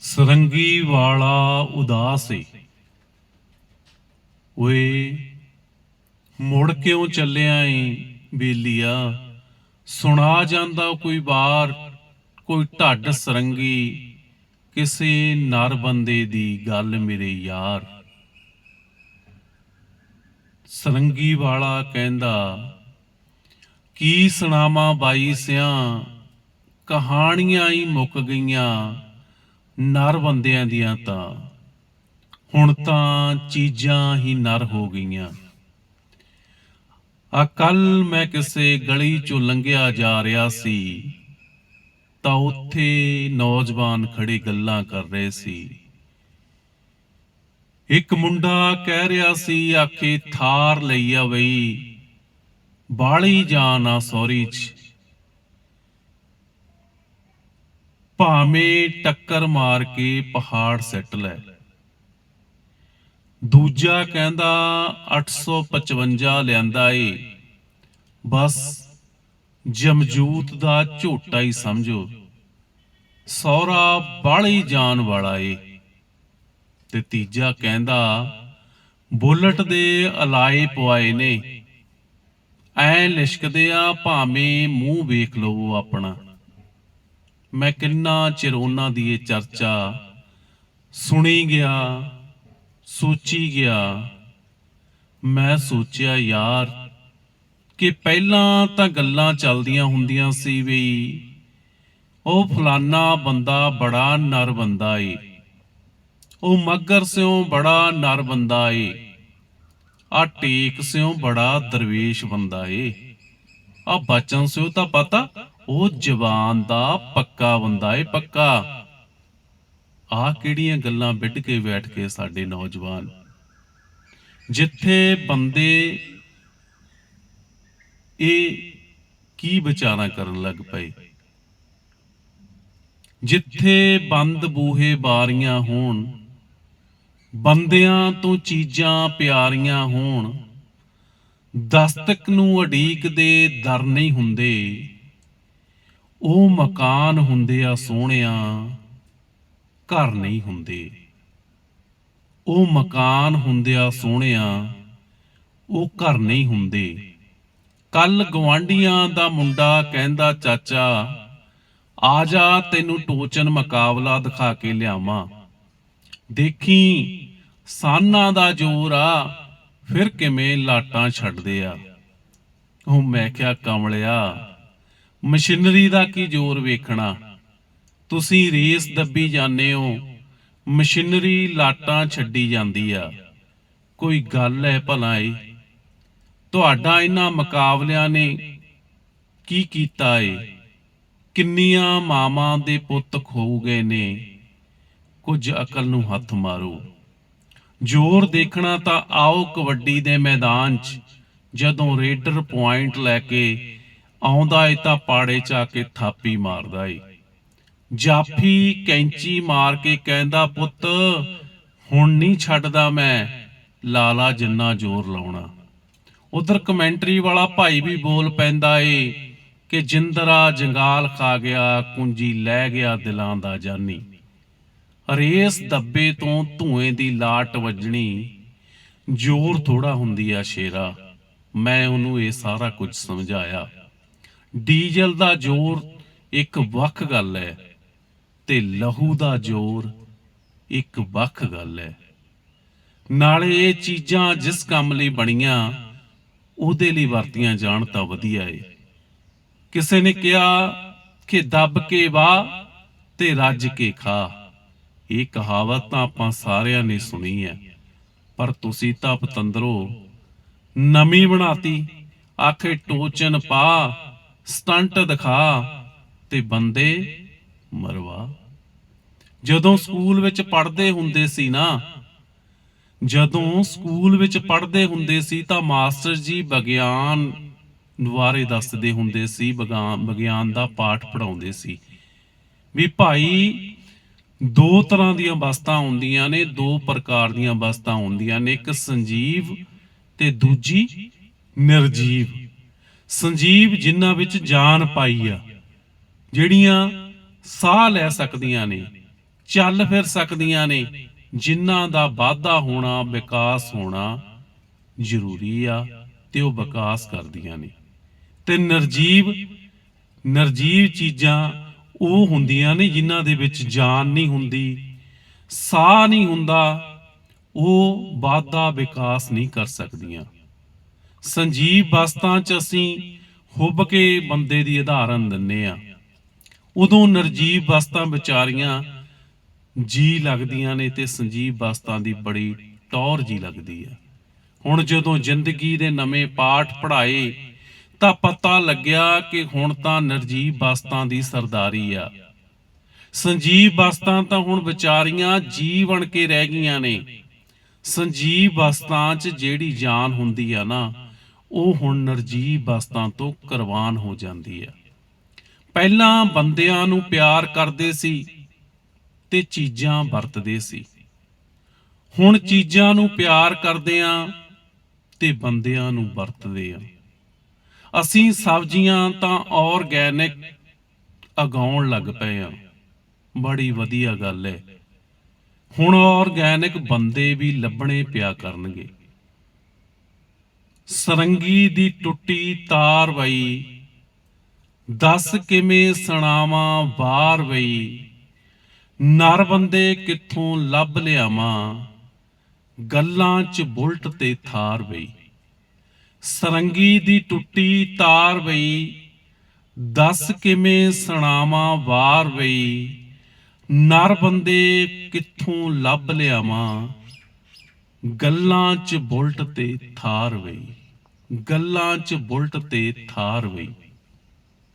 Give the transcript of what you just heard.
ਸਰੰਗੀ ਵਾਲਾ ਉਦਾਸ ਏ। ਓਏ, ਮੁੜ ਕਿਉਂ ਚੱਲਿਆ ਏ ਬੇਲੀਆ? ਸੁਣਾ ਜਾਂਦਾ ਕੋਈ ਬਾਰ, ਕੋਈ ਢੱਡ ਸਰੰਗੀ, ਕਿਸੇ ਨਰ ਬੰਦੇ ਦੀ ਗੱਲ ਮੇਰੇ ਯਾਰ। ਸਰੰਗੀ ਵਾਲਾ ਕਹਿੰਦਾ, ਕੀ ਸੁਣਾਵਾਂ ਬਾਈ ਸਿਆਂ, ਕਹਾਣੀਆਂ ਹੀ ਮੁੱਕ ਗਈਆਂ। ਨਰ ਬੰਦਿਆਂ ਦੀਆਂ ਤਾਂ। ਹੁਣ ਤਾਂ ਚੀਜ਼ਾਂ ਹੀ ਨਰ ਹੋ ਗਈਆਂ। ਆ ਕੱਲ ਮੈਂ ਕਿਸੇ ਗਲੀ ਚੋਂ ਲੰਘਿਆ ਜਾ ਰਿਹਾ ਸੀ, ਤਾਂ ਉੱਥੇ ਨੌਜਵਾਨ ਖੜੇ ਗੱਲਾਂ ਕਰ ਰਹੇ ਸੀ। ਇੱਕ ਮੁੰਡਾ ਕਹਿ ਰਿਹਾ ਸੀ, ਆਖੇ, ਥਾਰ ਲਈ ਆ ਬਈ। ਬਾਲੀ ਜਾਨ ਆ ਸੌਰੀ ਚ। ਭਾਵੇਂ ਟੱਕਰ ਮਾਰ ਕੇ ਪਹਾੜ ਸੱਟ ਲੈ। ਦੂਜਾ ਕਹਿੰਦਾ 855 ਲਿਆਂਦਾ ਏ। ਬਸ, ਜਮਜੂਤ ਦਾ ਝੋਟਾ ਹੀ ਸਮਝੋ। ਸੌਰਾ ਬਾਲੀ ਜਾਨ ਵਾਲਾ ਏ। ਤੇ ਤੀਜਾ ਕਹਿੰਦਾ, ਬੁਲਟ ਦੇ ਅਲਾਏ ਪਵਾਏ ਨੇ। ਐ ਲਿਸ਼ਕਦੇ ਆ ਭਾਵੇਂ ਮੂੰਹ ਵੇਖ ਲਵੋ ਆਪਣਾ। ਮੈਂ ਕਿੰਨਾ ਚਿਰ ਉਹਨਾਂ ਦੀ ਇਹ ਚਰਚਾ ਸੁਣੀ ਗਿਆ, ਸੋਚੀ ਗਿਆ। ਮੈਂ ਸੋਚਿਆ, ਯਾਰ, ਕਿ ਪਹਿਲਾਂ ਤਾਂ ਗੱਲਾਂ ਚੱਲਦੀਆਂ ਹੁੰਦੀਆਂ ਸੀ ਵੀ ਉਹ ਫਲਾਨਾ ਬੰਦਾ ਬੜਾ ਨਰ ਬੰਦਾ ਏ। ਉਹ ਮੱਗਰ ਸਿਓ ਬੜਾ ਨਰ ਬੰਦਾ ਏ। ਆ ਟੇਕ ਸਿਓ ਬੜਾ ਦਰਵੇਸ਼ ਬੰਦਾ ਏ। ਆ ਬਚਨ ਸਿਓ ਤਾਂ ਪਤਾ ਉਹ ਜਵਾਨ ਦਾ ਪੱਕਾ ਬੰਦਾ ਏ, ਪੱਕਾ। ਆ ਕਿਹੜੀਆਂ ਗੱਲਾਂ ਵਿੱਢ ਕੇ ਬੈਠ ਕੇ ਸਾਡੇ ਨੌਜਵਾਨ। ਜਿੱਥੇ ਬੰਦੇ ਇਹ ਕੀ ਵਿਚਾਰਾਂ ਕਰਨ ਲੱਗ ਪਏ? ਜਿੱਥੇ ਬੰਦ ਬੂਹੇ ਬਾਰੀਆਂ ਹੋਣ, ਬੰਦਿਆਂ ਤੋਂ ਚੀਜ਼ਾਂ ਪਿਆਰੀਆਂ ਹੋਣ, ਦਸਤਕ ਨੂੰ ਅਡੀਕ ਦੇ ਦਰ ਨਹੀਂ ਹੁੰਦੇ। ਉਹ ਮਕਾਨ ਹੁੰਦੇ ਆ ਸੋਹਣਿਆ, ਘਰ ਨਹੀਂ ਹੁੰਦੇ। ਉਹ ਮਕਾਨ ਹੁੰਦੇ ਆ ਸੋਹਣਿਆ, ਉਹ ਘਰ ਨਹੀਂ ਹੁੰਦੇ। ਕੱਲ ਗਵਾਂਡੀਆਂ ਦਾ ਮੁੰਡਾ ਕਹਿੰਦਾ, ਚਾਚਾ, ਆ ਜਾ ਤੈਨੂੰ ਟੋਚਨ ਮੁਕਾਬਲਾ ਦਿਖਾ ਕੇ ਲਿਆਵਾਂ। ਦੇਖੀ, ਸਾਨਾਂ ਦਾ ਜ਼ੋਰ ਆ, ਫਿਰ ਕਿਵੇਂ ਲਾਟਾਂ ਛੱਡਦੇ ਆ? ਉਹ ਮੈਂ ਕਿਹਾ, ਕਮਲਿਆ ਮਸ਼ੀਨਰੀ ਦਾ ਕੀ ਜ਼ੋਰ ਵੇਖਣਾ? ਤੁਸੀਂ ਰੇਸ ਦੱਬੀ ਜਾਂਦੇ ਹੋ, ਮਸ਼ੀਨਰੀ ਲਾਟਾਂ ਛੱਡੀ ਜਾਂਦੀ ਆ। ਕੋਈ ਗੱਲ ਹੈ ਭਲਾ ਏ? ਤੁਹਾਡਾ ਇਹਨਾਂ ਮੁਕਾਬਲਿਆਂ ਨੇ ਕੀ ਕੀਤਾ ਏ? ਕਿੰਨੀਆਂ ਮਾਵਾਂ ਦੇ ਪੁੱਤ ਖੋ ਗਏ ਨੇ? ਕੁਝ ਅਕਲ ਨੂੰ ਹੱਥ ਮਾਰੋ। ਜ਼ੋਰ ਦੇਖਣਾ ਤਾਂ ਆਓ ਕਬੱਡੀ ਦੇ ਮੈਦਾਨ 'ਚ, ਜਦੋਂ ਰੇਡਰ ਪੁਆਇੰਟ ਲੈ ਕੇ ਆਉਂਦਾ ਏ ਤਾਂ ਪਾੜੇ 'ਚ ਆ ਕੇ ਥਾਪੀ ਮਾਰਦਾ ਏ। ਜਾਫੀ ਕੈਂਚੀ ਮਾਰ ਕੇ ਕਹਿੰਦਾ, ਪੁੱਤ, ਹੁਣ ਨਹੀਂ ਛੱਡਦਾ ਮੈਂ ਲਾਲਾ ਜਿੰਨਾ ਜ਼ੋਰ ਲਾਉਣਾ। ਉਧਰ ਕਮੈਂਟਰੀ ਵਾਲਾ ਭਾਈ ਵੀ ਬੋਲ ਪੈਂਦਾ ਏ ਕਿ ਜਿੰਦਰਾ ਜੰਗਾਲ ਖਾ ਗਿਆ, ਕੁੰਜੀ ਲੈ ਗਿਆ ਦਿਲਾਂ ਦਾ ਜਾਨੀ। ਰੇਸ ਦੱਬੇ ਤੋਂ ਧੂਏ ਦੀ ਲਾਟ ਵੱਜਣੀ, ਜ਼ੋਰ ਥੋੜਾ ਹੁੰਦੀ ਆ ਸ਼ੇਰਾ। ਮੈਂ ਉਹਨੂੰ ਇਹ ਸਾਰਾ ਕੁਝ ਸਮਝਾਇਆ। ਡੀਜ਼ਲ ਦਾ ਜ਼ੋਰ ਇੱਕ ਵੱਖ ਗੱਲ ਹੈ ਤੇ ਲਹੂ ਦਾ ਜ਼ੋਰ ਇੱਕ ਵੱਖ ਗੱਲ ਹੈ। ਨਾਲੇ ਇਹ ਚੀਜ਼ਾਂ ਜਿਸ ਕੰਮ ਲਈ ਬਣੀਆਂ, ਉਹਦੇ ਲਈ ਵਰਤੀਆਂ ਜਾਣ ਤਾਂ ਵਧੀਆ ਏ। ਕਿਸੇ ਨੇ ਕਿਹਾ ਕਿ ਦੱਬ ਕੇ ਵਾਹ ਤੇ ਰੱਜ ਕੇ ਖਾ। ਇਹ ਕਹਾਵਤ ਤਾਂ ਆਪਾਂ ਸਾਰਿਆਂ ਨੇ ਸੁਣੀ ਹੈ। ਪਰ ਤੁਸੀਂ ਤਾਂ ਪਤੰਦਰੋ, ਨਵੀਂ ਬਣਾਤੀ, ਆਖੇ ਟੋਚਨ ਪਾ ਸਟੰਟ ਦਿਖਾ ਤੇ ਬੰਦੇ ਮਰਵਾ। ਜਦੋਂ ਸਕੂਲ ਵਿੱਚ ਪੜ੍ਹਦੇ ਹੁੰਦੇ ਸੀ ਨਾ, ਜਦੋਂ ਸਕੂਲ ਵਿੱਚ ਪੜ੍ਹਦੇ ਹੁੰਦੇ ਸੀ ਤਾਂ ਮਾਸਟਰ ਜੀ ਵਿਗਿਆਨ ਬਾਰੇ ਦੱਸਦੇ ਹੁੰਦੇ ਸੀ ਵਿਗਿਆਨ ਵਿਗਿਆਨ ਦਾ ਪਾਠ ਪੜਾਉਂਦੇ ਸੀ। ਵੀ ਭਾਈ, ਦੋ ਤਰ੍ਹਾਂ ਦੀਆਂ ਵਸਤਾਂ ਹੁੰਦੀਆਂ ਨੇ, ਦੋ ਪ੍ਰਕਾਰ ਦੀਆਂ ਵਸਤਾਂ ਹੁੰਦੀਆਂ ਨੇ, ਇੱਕ ਸੰਜੀਵ ਤੇ ਦੂਜੀ ਨਿਰਜੀਵ। ਸੰਜੀਵ ਜਿਨ੍ਹਾਂ ਵਿੱਚ ਜਾਨ ਪਾਈ ਆ, ਜਿਹੜੀਆਂ ਸਾਹ ਲੈ ਸਕਦੀਆਂ ਨੇ, ਚੱਲ ਫਿਰ ਸਕਦੀਆਂ ਨੇ, ਜਿਨ੍ਹਾਂ ਦਾ ਵਾਧਾ ਹੋਣਾ, ਵਿਕਾਸ ਹੋਣਾ ਜ਼ਰੂਰੀ ਆ ਤੇ ਉਹ ਵਿਕਾਸ ਕਰਦੀਆਂ ਨੇ। ਤੇ ਨਰਜੀਵ ਨਰਜੀਵ ਚੀਜ਼ਾਂ ਉਹ ਹੁੰਦੀਆਂ ਨੇ ਜਿਨ੍ਹਾਂ ਦੇ ਵਿੱਚ ਜਾਨ ਨਹੀਂ ਹੁੰਦੀ, ਸਾਹ ਨਹੀਂ ਹੁੰਦਾ, ਉਹ ਵਾਧਾ ਵਿਕਾਸ ਨਹੀਂ ਕਰ ਸਕਦੀਆਂ। ਸੰਜੀਵ ਵਸਤਾਂ 'ਚ ਅਸੀਂ ਹੁੱਬ ਕੇ ਬੰਦੇ ਦੀ ਉਦਾਹਰਨ ਦਿੰਨੇ ਆ। ਉਦੋਂ ਨਰਜੀਵ ਵਸਤਾਂ ਵਿਚਾਰੀਆਂ ਜੀ ਲੱਗਦੀਆਂ ਨੇ ਤੇ ਸੰਜੀਵ ਵਸਤਾਂ ਦੀ ਬੜੀ ਟੌਰ ਜੀ ਲੱਗਦੀ ਆ। ਹੁਣ ਜਦੋਂ ਜ਼ਿੰਦਗੀ ਦੇ ਨਵੇਂ ਪਾਠ ਪੜ੍ਹਾਏ, ਤਾਂ ਪਤਾ ਲੱਗਿਆ ਕਿ ਹੁਣ ਤਾਂ ਨਰਜੀਵ ਵਸਤਾਂ ਦੀ ਸਰਦਾਰੀ ਆ। ਸੰਜੀਵ ਵਸਤਾਂ ਤਾਂ ਹੁਣ ਵਿਚਾਰੀਆਂ ਜੀ ਬਣ ਕੇ ਰਹਿ ਗਈਆਂ ਨੇ। ਸੰਜੀਵ ਵਸਤਾਂ 'ਚ ਜਿਹੜੀ ਜਾਨ ਹੁੰਦੀ ਆ ਨਾ ਉਹ ਹੁਣ ਨਰਜੀਵ ਵਸਤਾਂ ਤੋਂ ਕੁਰਬਾਨ ਹੋ ਜਾਂਦੀ ਹੈ। ਪਹਿਲਾਂ ਬੰਦਿਆਂ ਨੂੰ ਪਿਆਰ ਕਰਦੇ ਸੀ ਤੇ ਚੀਜ਼ਾਂ ਵਰਤਦੇ ਸੀ। ਹੁਣ ਚੀਜ਼ਾਂ ਨੂੰ ਪਿਆਰ ਕਰਦੇ ਆ ਤੇ ਬੰਦਿਆਂ ਨੂੰ ਵਰਤਦੇ ਆ ਅਸੀਂ ਸਬਜ਼ੀਆਂ ਤਾਂ ਆਰਗੈਨਿਕ ਉਗਾਉਣ ਲੱਗ ਪਏ ਆ ਬੜੀ ਵਧੀਆ ਗੱਲ ਹੈ। ਹੁਣ ਆਰਗੈਨਿਕ ਬੰਦੇ ਵੀ ਲੱਭਣੇ ਪਿਆ ਕਰਨਗੇ। ਸਰੰਗੀ ਦੀ ਟੁੱਟੀ ਤਾਰ ਵਈ। ਦੱਸ ਕਿਵੇਂ ਸੁਣਾਵਾਂ ਵਾਰ ਵਈ। ਨਰ ਬੰਦੇ ਕਿੱਥੋਂ ਲੱਭ ਲਿਆਵਾਂ। ਗੱਲਾਂ 'ਚ ਬੁਲਟ ਤੇ ਥਾਰ ਵਈ। ਸਰੰਗੀ ਦੀ ਟੁੱਟੀ ਤਾਰ ਵਈ। ਦੱਸ ਕਿਵੇਂ ਸੁਣਾਵਾਂ ਵਾਰ ਵਈ। ਨਰ ਬੰਦੇ ਕਿੱਥੋਂ ਲੱਭ ਲਿਆਵਾਂ। ਗੱਲਾਂ 'ਚ ਬੁਲਟ ਤੇ ਥਾਰ ਵਈ। ਗੱਲਾਂ 'ਚ ਬੁਲਟ ਤੇ ਥਾਰ ਵਈ।